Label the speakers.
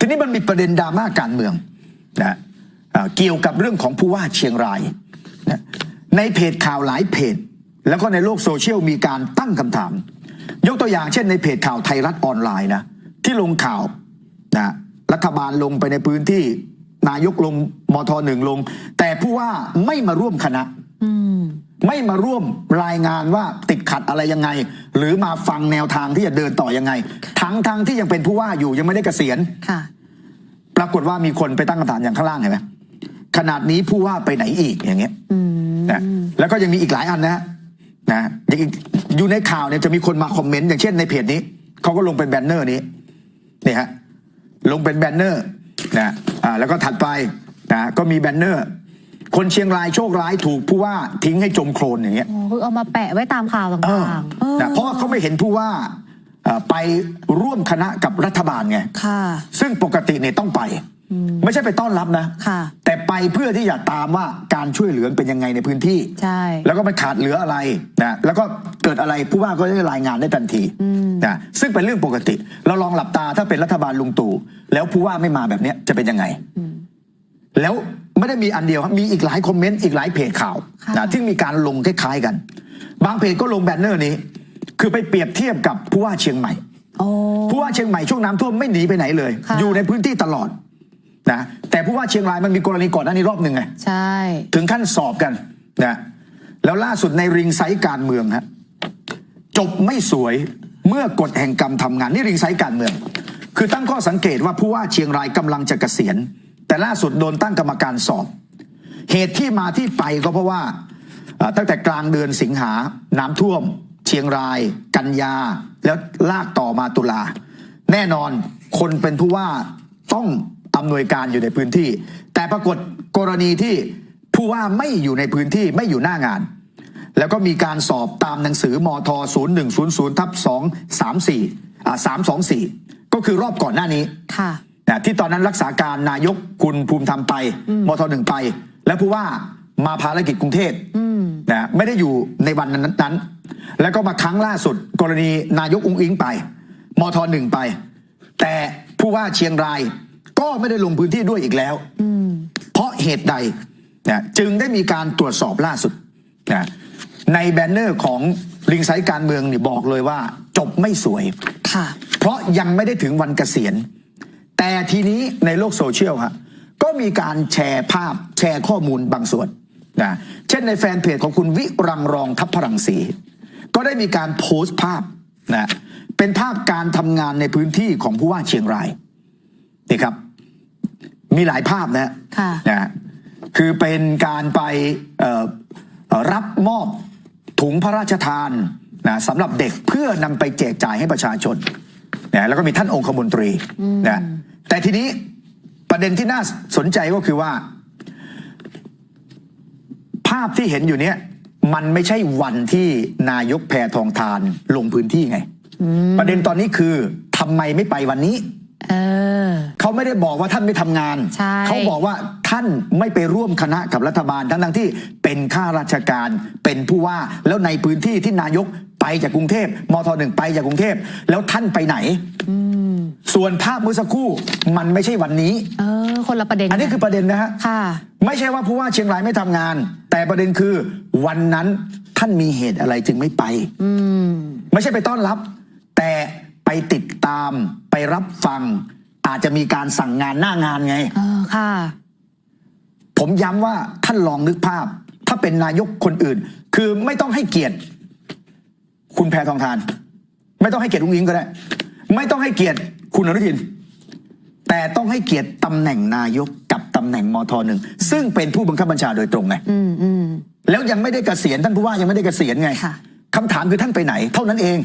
Speaker 1: ทีนี้มันมีประเด็นดราม่าการเมืองนะเกี่ยวกับเรื่องของผู้ว่าเชียงรายนะในเพจข่าวหลายเพจ แล้วก็ในโลกโซเชียลมีการตั้งคำถาม ยกตัวอย่างเช่นในเพจข่าวไทยรัฐออนไลน์นะที่ลงข่าวนะรัฐบาลลงไปในพื้นที่นายกลงมทหนึ่งลง แต่ผู้ว่าไม่มาร่วมคณะ ไม่มาร่วมรายงานว่าติดขัดอะไรยังไง หรือมาฟังแนวทางที่จะเดินต่อยังไง ทั้งทั้งที่ยังเป็นผู้ว่าอยู่ยังไม่ได้เกษียณ
Speaker 2: ค่ะ
Speaker 1: ปรากฏว่ามีคนไปตั้งคำถามอย่างข้างล่างเห็นไหมขนาดนี้ผู้ว่าไปไหนอีกอย่างเงี้ย
Speaker 2: อืม
Speaker 1: นะแล้วก็ยังมีอีกหลายอันนะฮะนะอย่างอีกอยู่ในข่าวเนี่ยจะมีคนมาคอมเมนต์อย่างเช่นในเพจนี้เขาก็ลงเป็นแบนเนอร์นี้นี่ฮะลงเป็นแบนเนอร์นะอ่าแล้วก็ถัดไปนะก็มีแบนเนอร์ คนเชียงรายโชคร้ายถูกผู้ว่าทิ้งให้จมโคลนอย่างเงี้ย
Speaker 2: โอ้คือเอามาแปะไว้ตามข่าว
Speaker 1: เออ
Speaker 2: ต่างๆเออ
Speaker 1: นะเพราะว่าเขาไม่เห็นผู้ว่าเอ่อไปร่วมคณะกับรัฐบาลไง
Speaker 2: ค่ะ
Speaker 1: ซึ่งปกติเนี่ยต้องไป ไม่ใช่ไปต้อนรับนะ
Speaker 2: ค่ะ
Speaker 1: แต่ไปเพื่อที่จะตามว่าการช่วยเหลือเป็นยังไงในพื้นที่
Speaker 2: ใช่
Speaker 1: แล้วก็มันขาดเหลืออะไรนะแล้วก็เกิดอะไรผู้ว่าก็จะได้รายงานได้ทันทีนะซึ่งเป็นเรื่องปกติ เราลองหลับตาถ้าเป็นรัฐบาลลุงตู่แล้วผู้ว่าไม่มาแบบเนี้ยจะเป็นยังไง แล้ว ไม่ได้มีอันเดียวครับมีอีกหลายคอมเมนต์อีกหลายเพจข่าว
Speaker 2: ค่ะ
Speaker 1: นะที่มีการลงคล้ายๆกัน บางเพจก็ลงแบนเนอร์นี้ คือไปเปรียบเทียบกับผู้ว่าเชียงใหม่
Speaker 2: โอ้
Speaker 1: ผู้ว่าเชียงใหม่ช่วงน้ำท่วมไม่หนีไปไหนเลย
Speaker 2: ค่ะ
Speaker 1: อยู่ในพื้นที่ตลอดนะแต่ผู้ว่าเชียงรายมันมีกรณีก่อนหน้านี้รอบหนึ่งไง
Speaker 2: ใช่
Speaker 1: ถึงขั้นสอบกันนะแล้วล่าสุดในริงไซต์การเมืองฮะจบไม่สวยเมื่อกฎแห่งกรรมทำงานนี่ริงไซต์การเมือง คือตั้งข้อสังเกตว่าผู้ว่าเชียงรายกำลังจะเกษียณ แต่ล่าสุดโดนตั้งกรรมการสอบ เหตุที่มาที่ไปก็เพราะว่าตั้งแต่กลางเดือนสิงหาน้ำท่วม เชียงราย กันยา แล้วลากต่อมาตุลา แน่นอนคนเป็นผู้ว่าต้องอำนวยการอยู่ในพื้นที่ แต่ปรากฏกรณีที่ผู้ว่าไม่อยู่ในพื้นที่ไม่อยู่หน้างาน แล้วก็มีการสอบตามหนังสือมท0100ทับ234อ่า324 ก็คือรอบก่อนหน้านี้
Speaker 2: ค่ะ
Speaker 1: นะที่ตอนนั้นรักษาการนายกคุณภูมิธรรมไปมทหนึ่งไป แล้วผู้ว่ามาภารกิจกรุงเทพ
Speaker 2: อืม
Speaker 1: นะไม่ได้อยู่ในวันนั้นๆ แล้วก็มาครั้งล่าสุด กรณีนายกอุ้งอิงไปมทหนึ่งไป แต่ผู้ว่าเชียงรายก็ไม่ได้ลงพื้นที่ด้วยอีกแล้ว
Speaker 2: อืม
Speaker 1: เพราะเหตุใดนะจึงได้มีการตรวจสอบล่าสุดนะในแบนเนอร์ของลิงไซต์การเมืองนี่บอกเลยว่า จบไม่สวย
Speaker 2: ค่ะ
Speaker 1: เพราะยังไม่ได้ถึงวันเกษียณ แต่ทีนี้ในโลกโซเชียลฮะก็มีการแชร์ภาพแชร์ข้อมูลบางส่วนนะเช่นในแฟนเพจของคุณวิรังรองทัพพรังสี ก็ได้มีการโพสต์ภาพนะเป็นภาพการทำงานในพื้นที่ของผู้ว่าเชียงรายนี่ครับ มีหลายภาพนะ
Speaker 2: ค่ะ
Speaker 1: นะคือเป็นการไปเอ่อเอ่อรับมอบถุงพระราชทานนะสำหรับเด็กเพื่อนำไปแจกจ่ายให้ประชาชนนะแล้วก็มีท่านองคมนตรีนะ แต่ทีนี้ประเด็นที่น่าสนใจก็คือว่า ภาพที่เห็นอยู่เนี้ยมันไม่ใช่วันที่นายกแพทองทานลงพื้นที่ไง ประเด็นตอนนี้คือทำไมไม่ไปวันนี้
Speaker 2: เออ
Speaker 1: เขาไม่ได้บอกว่าท่านไม่ทำงาน
Speaker 2: ใช่
Speaker 1: เขาบอกว่าท่านไม่ไปร่วมคณะกับรัฐบาลทั้งทั้งๆที่เป็นข้าราชการเป็นผู้ว่าแล้วในพื้นที่ที่นายก ไปจากกรุงเทพมทหนึ่งไปจากกรุงเทพแล้วท่านไปไหน ส่วนภาพเมื่อสักครู่มันไม่ใช่วันนี้
Speaker 2: เออ คนละประเด็น
Speaker 1: อันนี้คือประเด็นนะฮะ
Speaker 2: ค่ะ
Speaker 1: ไม่ใช่ว่าผู้ว่าเชียงรายไม่ทำงาน แต่ประเด็นคือวันนั้นท่านมีเหตุอะไรจึงไม่ไป
Speaker 2: อืม
Speaker 1: ไม่ใช่ไปต้อนรับ แต่ไปติดตามไปรับฟัง อาจจะมีการสั่งงานหน้างานไง
Speaker 2: เออค่ะ
Speaker 1: ผมย้ำว่าท่านลองนึกภาพ ถ้าเป็นนายกคนอื่น คือไม่ต้องให้เกียรติ คุณแพทองทาน ไม่ต้องให้เกียรติลุงอิงก็ได้ ไม่ต้องให้เกียรติคุณอนุทิน แต่ต้องให้เกียรติตำแหน่งนายกกับตำแหน่งมทหนึ่งซึ่งเป็นผู้บังคับบัญชาโดยตรงไง
Speaker 2: อืมอืม
Speaker 1: แล้วยังไม่ได้เกษียณท่านผู้ว่ายังไม่ได้เกษียณไง
Speaker 2: ค่ะ
Speaker 1: คำถามคือท่านไปไหน เท่านั้นเอง